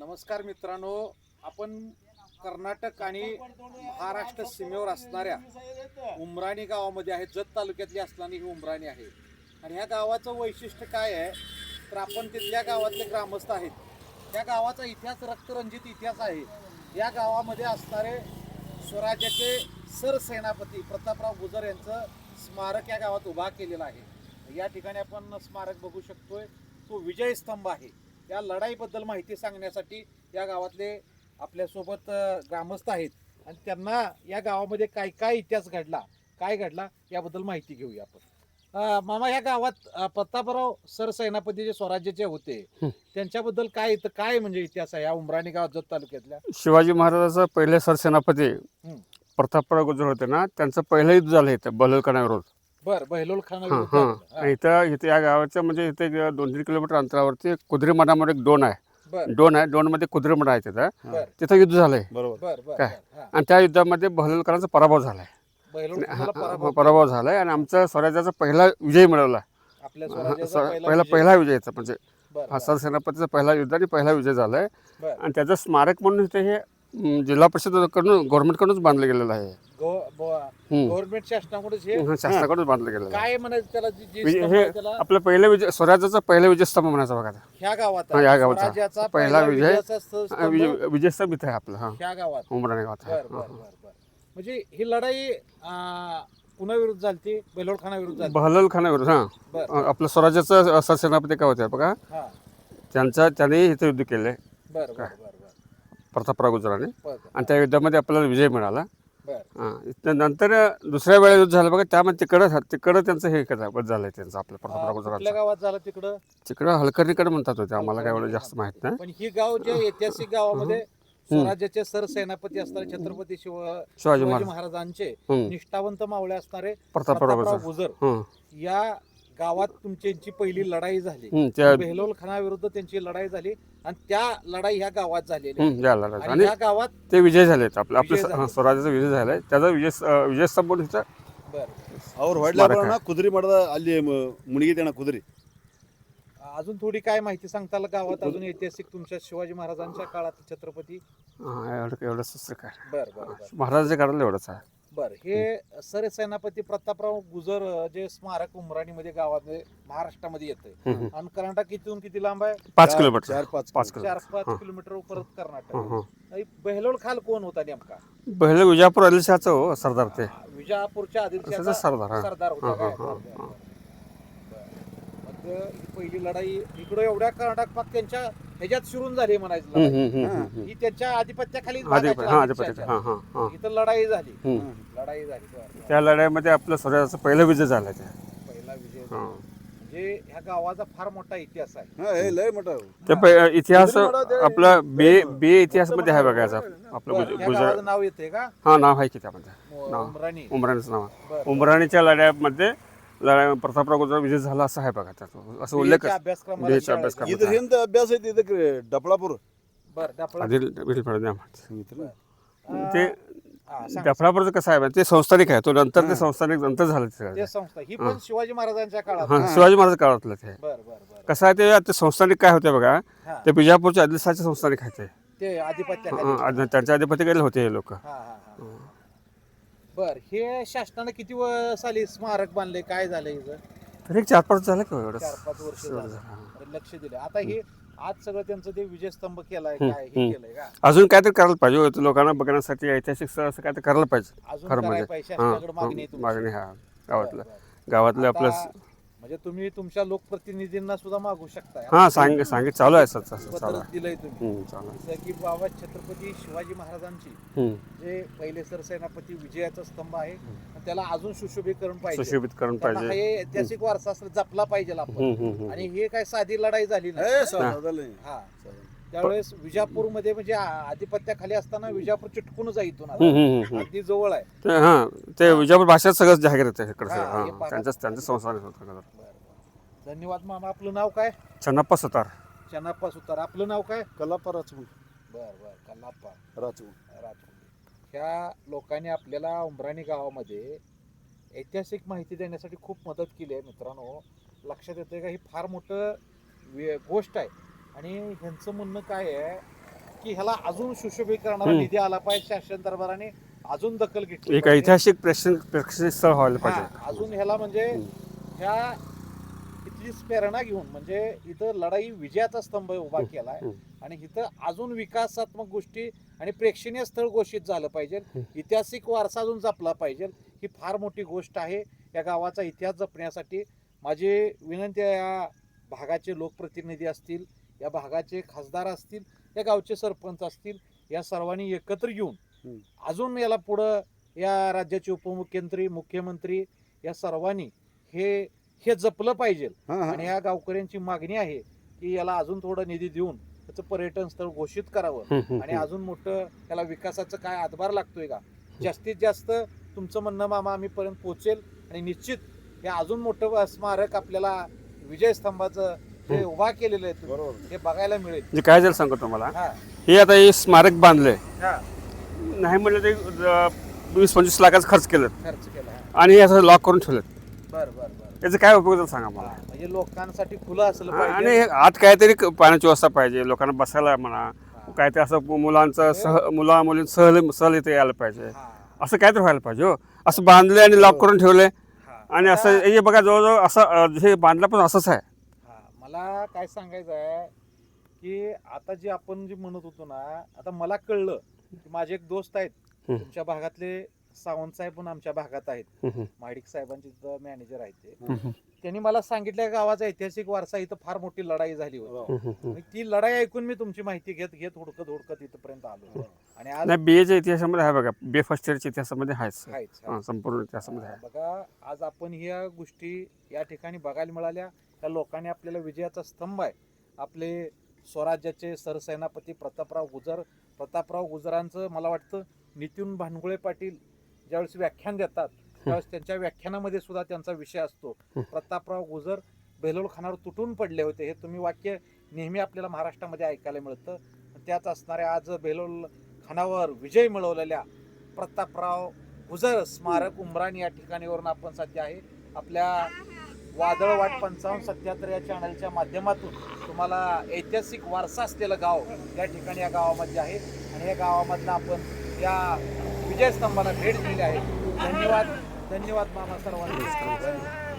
नमस्कार मित्रांनो आपण कर्नाटक आणि महाराष्ट्र सीमेवर असणाऱ्या उमराणी गावामध्ये आहे. जत तालुक्यातली असणारी ही उमराणी आहे. आणि ह्या गावाचं वैशिष्ट्य काय आहे? तर आपण तिथल्या गावातले ग्रामस्थ आहेत. त्या गावाचा इतिहास रक्तरंजित इतिहास आहे. या गावामध्ये असणारे स्वराज्याचे सरसेनापती प्रतापराव गुजर यांचं स्मारक या गावात उभा केलेलं आहे. या ठिकाणी आपण स्मारक बघू शकतोय. तो विजय स्तंभ आहे. या लढाईबद्दल माहिती सांगण्यासाठी या गावातले आपल्यासोबत ग्रामस्थ आहेत. आणि त्यांना या गावामध्ये काय काय इतिहास घडला काय घडला याबद्दल माहिती घेऊया आपण. मामा या गावात प्रतापराव सरसेनापती जे स्वराज्याचे होते. त्यांच्याबद्दल काय इथं काय म्हणजे इतिहास आहे या उमराणी गावात जत तालुक्यातल्या? शिवाजी महाराजाचं पहिले सरसेनापती प्रतापराव गुजर होते ना त्यांचं पहिलं युद्ध झालं इथं बलवलकणाविरोध बर बहिलोल खान हां हां. इथं इथं या गावाच्या म्हणजे इथे एक दोन तीन किलोमीटर अंतरावरती कुद्री मठामध्ये एक दोन आहे. दोन आहे दोनमध्ये कुद्री मठ आहे तिथं. तिथं युद्ध झालंय. बरोबर. बर बर काय? बर. आणि त्या युद्धामध्ये बहलोलकरांचा पराभव झालाय. पराभव झालाय आणि आमचा स्वराज्याचा पहिला विजय मिळवला. आपल्या हा, स्वराज्याचा स्व- पहिला पहिला विजय. पहिला विजयाचा म्हणजे बर, हा बर, सरसेनापतीचा पहिला युद्ध आणि पहिला विजय झालाय. आणि त्याचं स्मारक म्हणून इथे हे जिल्हा परिषदकडून गव्हर्नमेंटकडूनच बांधलं गेलेलं आहे. गव्हर्नमेंट शासनाकडून हे हं, शासनाकडूनच बांधलं आहे. काय म्हणायचं त्याला? जी- जी विजय- स्तंभ हे आहे त्याला? आपलं पहिलं विजय स्वराज्याचा पहिला विजयस्तंभ म्हणायचा बघा आता. ह्या गावात हा, आहे. या गावाचा. स्वराज्याचा पहिला विजय- विजयाचा स्त- हा, स्तंभ विजय विजयस्तंभ इथं आहे आपलं हा. ह्या गावात. उमराणे गावात आहे. बर बर बर बर. म्हणजे ही लढाई अं, कुणाविरुद्ध झालती बेलोड खानाविरुद्ध झाली बहलोल खानाविरुद्ध हा. बर. अं, आपलं स्वराज्याचं अं, सरसेनापती काय होते बघा? हा. त्यांचा त्याने इथं युद्ध केले बर बर बर बर. प्रतापराव गुजराने. बर आणि त्या युद्धामध्ये आपल्याला विजय मिळाला. हां. नंतर दुसऱ्या वेळेला युद्ध झालं बघा त्यामध्ये तिकडं तिकडं त्यांचं हे झालं झालंय त्यांचं आपलं प्रतापराव गावात झालं तिकडं? तिकडं हलकर्णीकडे म्हणतात होते आम्हाला काय एवढं जास्त माहीत नाही. पण ही गाव जे ऐतिहासिक गावामध्ये स्वराज्याचे सरसेनापती असणारे छत्रपती शिव शिवाजी शिवाजी महाराज. महाराजांचे. निष्ठावंत मावळे असणारे प्रतापराव गुजर या गावात तुमची पहिली लढाई झाली हं, त्या बेहलोल खानाविरुद्ध त्यांची लढाई झाली आणि त्या लढाई ह्या गावात झालेली हं, ज्या लढाईत. आणि आणि ह्या गावात ते विजय झालेत आपलं आपलं विजय स- झाले. हां, स्वराज्याचा विजय झालाय त्याचा विजय अं, विजयस्तंभ म्हणून इथं बर ಅವ್ರು ಸ್ಮಾರಕ. ಹೊಡ್ಲಾರ ಕುದುರೆ ಮಠದ ಅಲ್ಲಿ ಮ- ಮುಳುಗಿತೇಣ ಕುದುರೆ अजून थोडी काय माहिती सांगताल गावात अजून ऐतिहासिक तुमच्या शिवाजी महाराजांच्या काळात छत्रपती हां, एवढं एवढं सुस्त काय बर बर बर महाराजाच्या काळाला एवढंच आहे बर हे सरसेनापती प्रतापराव गुजर जे स्मारक उमराणीमध्ये गावामध्ये महाराष्ट्रामध्ये येतंय. हं. आणि कर्नाटक इथून किती लांब आहे? पाच चार- किलोमीटर. चार पाच पाच चार किलोमीटर. पाच. किलोमीटर परत कर्नाटक. बेहलोल खाल कोण होता नेमका? पहिलं विजापूर आदिलशहाचं हो सरदार ते. विजापूरच्या आदिलशाचा सरदार सरदार होता हां, काय? हां, हां, ही पहिली लढाई इकडं एवढ्या कर्नाटक पाक त्यांच्या ह्याच्यात सुरून झाली म्हणायचं हं, लढाई. हं, त्यांच्या आधी हां हां हां हां. इथं लढाई झाली. हं. लढाई झाली. बर. त्या लढाईमध्ये आपलं स्वराज्याचा पहिला विजय झाला ते पहिला विजय झाला. हां. म्हणजे ह्या गावाचा फार मोठा इतिहास आहे. हा हे लय मोठा ते प- इतिहास आपला बे बे इतिहासमध्ये आहे बघायचा. आपलं बर, गुज- ह्या गुजरात गावाचं नाव येते का? हा नाव आहे की त्यामध्ये. नाव. उमराणी. उमराणीचं नाव. आहे. उमराणीच्या लढ्यामध्ये लढाई प्रतापराव गोजरा विजय झाला असा आहे बघा त्याचा. असं उल्लेख आहे. अभ्यासक्रमाला बीएच्या इथं हिंद अभ्यास आहे तिथं डपळापूर ते डफळापूरचं कसं आहे ते संस्थानिक आहे. तो नंतर ते संस्थानिक नंतर झालं ते संस्था. शिवाजी महाराजांच्या काळात. हां शिवाजी महाराज काळातलं ते. कसं आहे ते संस्थानिक काय होते बघा ते बिजापूरच्या आदिलशाहचे संस्थानिक आहे ते. ते त्यांच्या अधिपती गेले होते हे लोक. बर हे शासनानं किती व- साली स्मारक बांधले काय झालं हिचं? तरी एक चार पाच झालं का एवढं? चार पाच वर्ष एवढं झालं. झालं, हा. अरे लक्ष दिले. आता हे आज सगळं त्यांचं ते विजयस्तंभ केलाय हम्म, काय हे हम्म. केलंय का? अजून काहीतरी करायला पाहिजे होतं लोकांना बघण्यासाठी ऐतिहासिक स्थळ असं काहीतरी करायला पाहिजे. अजून खरं करायला म्हणजे. पाहिजे हा, शासनाकडे मागणी आहे हा, तुमची. मागणी हा. बर, गावातलं. बर. गावातलं आपलं आता म्हणजे तुम्ही तुमच्या लोकप्रतिनिधींना सुद्धा मागू शकता हा सांग सांग चालू आहे सर चालू दिलंय तुम्ही. की बाबा छत्रपती शिवाजी महाराजांची जे पहिले सरसेनापती विजयाचा स्तंभ आहे त्याला अजून सुशोभीकरण पाहिजे. सुशोभित करून हे ऐतिहासिक वारसा जपला पाहिजे आपण. आणि हे काय साधी लढाई झाली नाही हा. त्यावेळेस विजापूरमध्ये म्हणजे आधिपत्याखाली असताना विजापूर चिटकूनच आहे इथून अगदी जवळ आहे. हा ते विजापूर भाषेत सगळं जाहीर संसार धन्यवाद मग आपलं नाव काय? चनाप्पा सुतार. चनाप्पा सुतार. आपलं नाव काय? कलापा राजपूत बर बर. कलाप्पा. राजपूत राजू ह्या लोकांनी आपल्याला उमराणी गावामध्ये ऐतिहासिक माहिती देण्यासाठी खूप मदत केली आहे मित्रांनो. लक्षात येतं का? ही फार मोठं गोष्ट आहे. आणि ह्यांचं म्हणणं काय आहे की ह्याला अजून सुशोभीकरणाला हम्म. निधी आला पाहिजे शासन दरबाराने अजून दखल घेतली एक पाहिजे. ऐतिहासिक प्रेक्षण प्रेक्षणीय स्थळ व्हायला हा, पाहिजे अजून ह्याला म्हणजे. ह्या इथलीच प्रेरणा घेऊन म्हणजे इथं लढाई विजयाचा स्तंभ उभा केलाय. आणि इथं अजून विकासात्मक गोष्टी आणि प्रेक्षणीय स्थळ घोषित झालं पाहिजे ऐतिहासिक वारसा अजून जपला पाहिजे ही फार मोठी गोष्ट आहे या गावाचा इतिहास जपण्यासाठी माझी विनंती आहे या भागाचे लोकप्रतिनिधी असतील या भागाचे खासदार असतील या गावचे सरपंच असतील या सर्वांनी एकत्र येऊन. अजून याला पुढं या राज्याचे उपमुख्यमंत्री मुख्यमंत्री या सर्वांनी हे हे जपलं पाहिजे. आणि या गावकऱ्यांची मागणी आहे की याला अजून थोडं निधी देऊन त्याचं पर्यटन स्थळ घोषित करावं. आणि अजून मोठं त्याला विकासाचं काय हातभार लागतोय का? जास्तीत जास्त तुमचं म्हणणं मामा आम्ही पर्यंत पोहोचेल. आणि निश्चित हे अजून मोठं स्मारक आपल्याला विजय हे हम्म. उभा केलेलं आहे तुम्ही. बरोबर. हे बघायला मिळेल. म्हणजे काय झालं सांगतो तुम्हाला? हा. हे आता हे स्मारक बांधलंय. हा. नाही म्हणलं ते वीस पंचवीस लाखाचं खर्च केलं. खर्च केला हा. आणि हे असं लॉक करून ठेवलं. बर बर बर. याचा काय उपयोग झाला सांगा हा, मला म्हणजे लोकांसाठी खुलं असलं हा, आणि पाहिजे हे आत काहीतरी क- पाण्याची व्यवस्था पाहिजे. लोकांना बसायला म्हणा हा. काहीतरी असं मु- मुलांचं सह मुला मुली सहल सहल इथे यायला पाहिजे. हा, असं काहीतरी व्हायला पाहिजे हो. असं बांधले आणि लॉक करून ठेवले हा. आणि असं हे बघा जवळजवळ असं अं, हे बांधलं पण असंच आहे. हा मला काय सांगायचं आहे की आता जे आपण जे म्हणत होतो ना आता मला कळलं की माझे एक दोस्त आहेत. तुमच्या भागातले सावंत साहेब पण आमच्या भागात आहेत. हम्म, माडिक साहेबांचे तिथं मॅनेजर आहेत ते. त्यांनी मला सांगितलं गावाचा ऐतिहासिक वारसा इथं फार मोठी लढाई झाली होती. हो. ती लढाई ऐकून मी तुमची माहिती घेत घेत हुडकत हुडकत इथपर्यंत आलो. आणि आज नाही बी एच्या इतिहासामध्ये आहे बघा. बी फर्स्ट इयरच्या इतिहासामध्ये आहेच आहेच. हा, संपूर्ण इतिहासामध्ये आहे. बघा आज आपण ह्या गोष्टी या ठिकाणी बघायला मिळाल्या. त्या लोकांनी आपल्याला विजयाचा स्तंभ आहे. आपले स्वराज्याचे सरसेनापती प्रतापराव गुजर प्रतापराव गुजरांचं मला वाटतं नितीन भानगुळे पाटील ज्यावेळेस व्याख्यान देतात त्यावेळेस त्यांच्या व्याख्यानामध्ये सुद्धा त्यांचा विषय असतो. प्रतापराव गुजर बेलोल खानावर तुटून पडले होते. हे तुम्ही वाक्य नेहमी आपल्याला महाराष्ट्रामध्ये ऐकायला मिळतं. त्यात असणाऱ्या आज बेलोल खानावर विजय मिळवलेल्या प्रतापराव गुजर स्मारक उमराणी या ठिकाणीवरून आपण सध्या आहे. आपल्या वादळ वाट पंचावन्न सत्याहत्तर या चॅनलच्या माध्यमातून तुम्हाला ऐतिहासिक वारसा असलेलं गाव या ठिकाणी या गावामध्ये आहे. आणि या गावामधनं आपण या विजयस्तंभाला भेट दिली आहे. धन्यवाद. धन्यवाद मामा सर्वांनी.